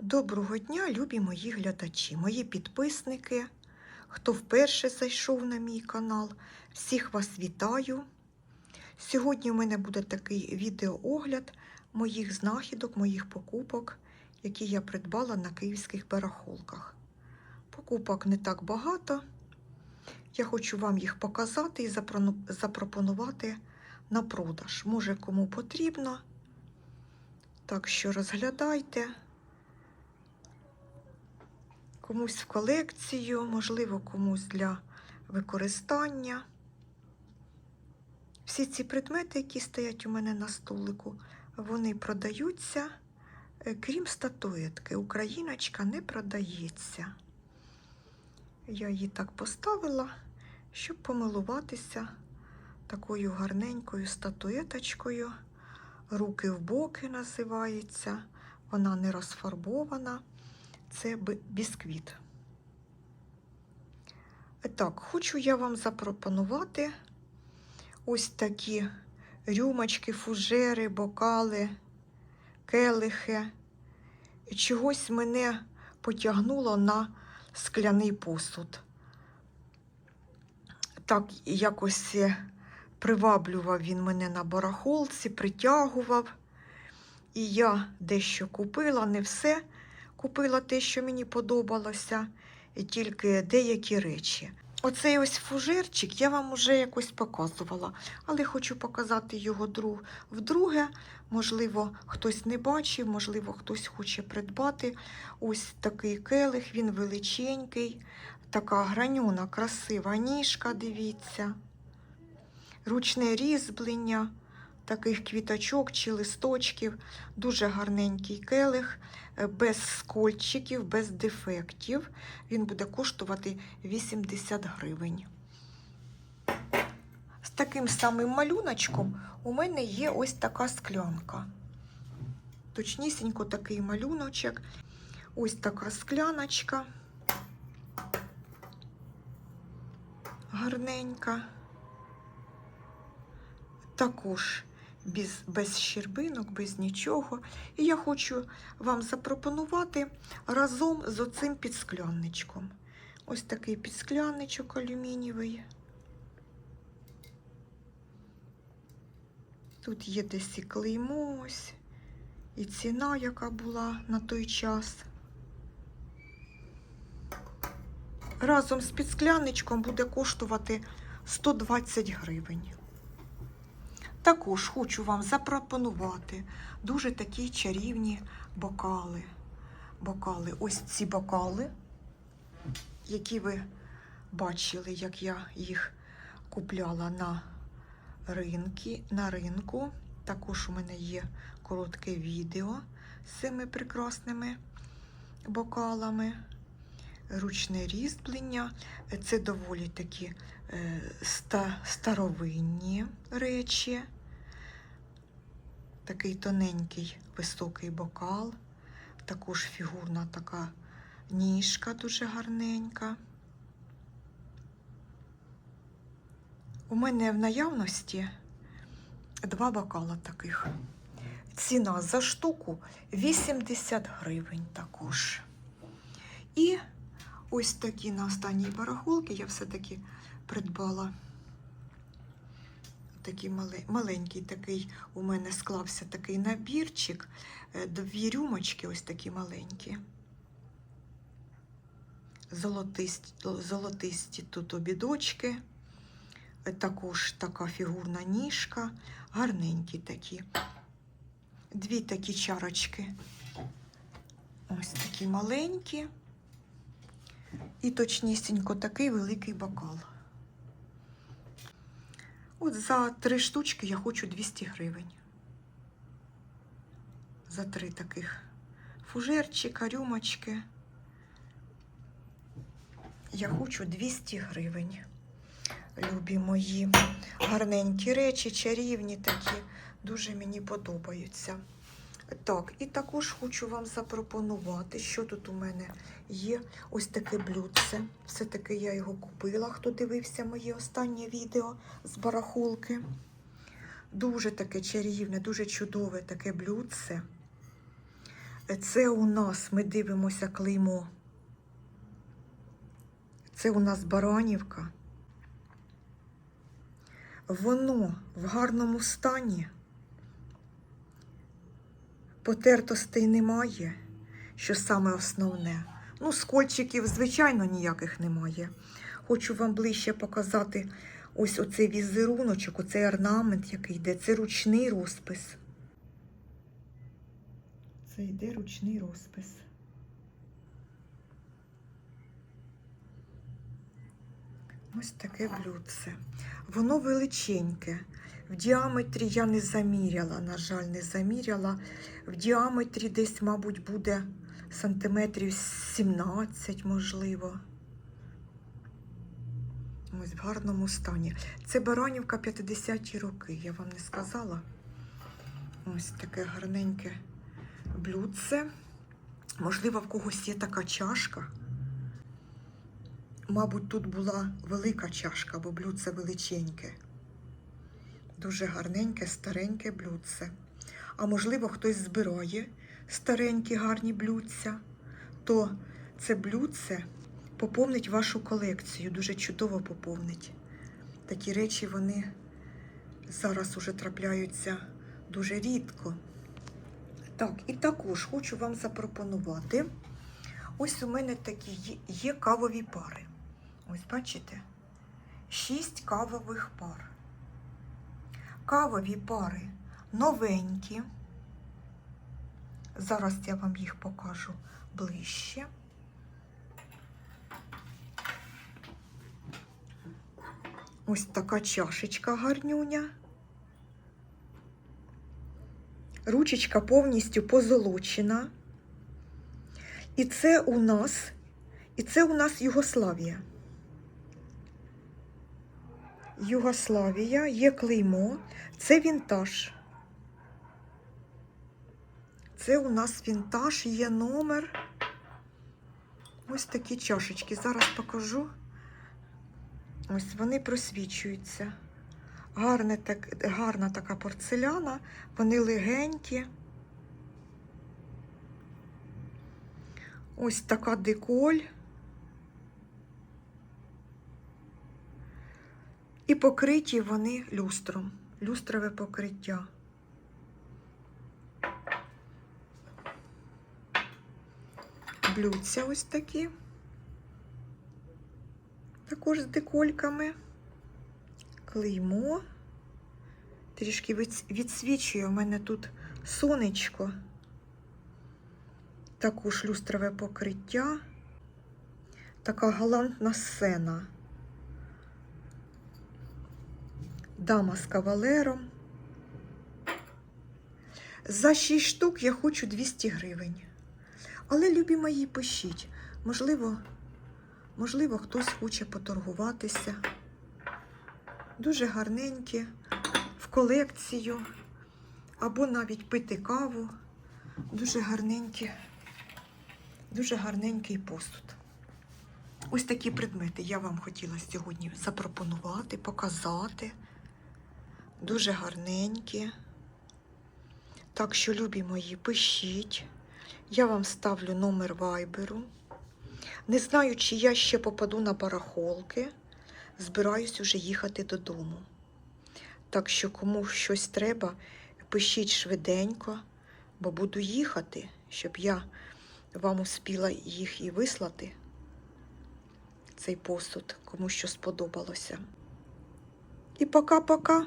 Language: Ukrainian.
Доброго дня, любі мої глядачі, мої підписники, хто вперше зайшов на мій канал. Всіх вас вітаю. Сьогодні у мене буде такий відеоогляд моїх знахідок, моїх покупок, які я придбала на київських барахолках. Покупок не так багато. Я хочу вам їх показати і запропонувати на продаж. Може, кому потрібно. Так що розглядайте комусь в колекцію, можливо, комусь для використання. Всі ці предмети, які стоять у мене на столику, вони продаються, е, крім статуетки. Україночка не продається. Я її так поставила, щоб помилуватися такою гарненькою статуеточкою. Руки в боки називається. Вона не розфарбована це бісквіт. Так, хочу я вам запропонувати ось такі рюмочки, фужери, бокали, келихи. Чогось мене потягнуло на скляний посуд. Так якось е, приваблював він мене на барахолці, притягував. І я дещо купила, не все купила те, що мені подобалося, і тільки деякі речі. Оцей ось фужерчик я вам уже якось показувала, але хочу показати його друг вдруге. Можливо, хтось не бачив, можливо, хтось хоче придбати. Ось такий келих, він величенький, така граньона, красива ніжка, дивіться, ручне різьблення таких квіточок чи листочків, дуже гарненький келих, е, без скольчиків, без дефектів. Він буде коштувати 80 гривень. З таким самим малюночком у мене є ось така склянка. Точнісінько такий малюночок. Ось така скляночка. Гарненька. Також без, без щербинок, без нічого. І я хочу вам запропонувати разом з оцим підсклянничком. Ось такий підсклянничок алюмінієвий. Тут є десь і клеймо, ось, і ціна, яка була на той час. Разом з підсклянничком буде коштувати 120 гривень. Також хочу вам запропонувати дуже такі чарівні бокали. Бокали. Ось ці бокали, які ви бачили, як я їх купляла на, ринки, на ринку. Також у мене є коротке відео з цими прекрасними бокалами. Ручне різьблення. Це доволі такі е, старовинні речі. Такий тоненький високий бокал, також фігурна така ніжка дуже гарненька. У мене в наявності два бокала таких. Ціна за штуку 80 гривень також. І ось такі на останній барахолки я все-таки придбала такий мале- маленький такий у мене склався такий набірчик, е, дві рюмочки ось такі маленькі. Золотисті, золотисті тут обідочки, е, також така фігурна ніжка, гарненькі такі. Дві такі чарочки. Ось такі маленькі. І точнісінько такий великий бокал. От за три штучки я хочу 200 гривень. За три таких фужерчика, рюмочки. Я хочу 200 гривень. Любі мої гарненькі речі, чарівні такі, дуже мені подобаються. Так, і також хочу вам запропонувати, що тут у мене є ось таке блюдце. Все-таки я його купила, хто дивився моє останнє відео з барахолки. Дуже таке чарівне, дуже чудове таке блюдце. Це у нас ми дивимося клеймо. Це у нас Баранівка. Воно в гарному стані. Потертостей немає, що саме основне. Ну, скольчиків, звичайно, ніяких немає. Хочу вам ближче показати ось оцей візеруночок, оцей орнамент, який йде. Це ручний розпис. Це йде ручний розпис. Ось таке блюдце. Воно величеньке. В діаметрі я не заміряла, на жаль, не заміряла. В діаметрі десь, мабуть, буде сантиметрів 17, можливо. Ось в гарному стані. Це Баранівка 50-ті роки, я вам не сказала. Ось таке гарненьке блюдце. Можливо, в когось є така чашка. Мабуть, тут була велика чашка, бо блюдце величеньке. Дуже гарненьке, стареньке блюдце. А можливо, хтось збирає старенькі гарні блюдця, то це блюдце поповнить вашу колекцію, дуже чудово поповнить. Такі речі вони зараз уже трапляються дуже рідко. Так, і також хочу вам запропонувати. Ось у мене такі є, кавові пари. Ось бачите? Шість кавових пар. Кавові пари новенькі. Зараз я вам їх покажу ближче. Ось така чашечка гарнюня. Ручечка повністю позолочена. І це у нас, і це у нас Югославія. Югославія, є клеймо, це вінтаж. Це у нас вінтаж, є номер. Ось такі чашечки. Зараз покажу. Ось вони просвічуються. Гарне так, гарна така порцеляна, вони легенькі. Ось така деколь. І покриті вони люстром, люстрове покриття. Блюдця ось такі. Також з декольками. Клеймо. Трішки відсвічує у мене тут сонечко. Також люстрове покриття. Така галантна сцена. Дама з кавалером. За 6 штук я хочу 200 гривень. Але, любі мої, пишіть. Можливо, можливо, хтось хоче поторгуватися. Дуже гарненькі, в колекцію, або навіть пити каву. Дуже гарненькі, дуже гарненький посуд. Ось такі предмети я вам хотіла сьогодні запропонувати, показати. Дуже гарненькі. Так що, любі мої, пишіть. Я вам ставлю номер вайберу. Не знаю, чи я ще попаду на барахолки. Збираюсь уже їхати додому. Так що, кому щось треба, пишіть швиденько, бо буду їхати, щоб я вам успіла їх і вислати. Цей посуд, кому що сподобалося. І пока-пока.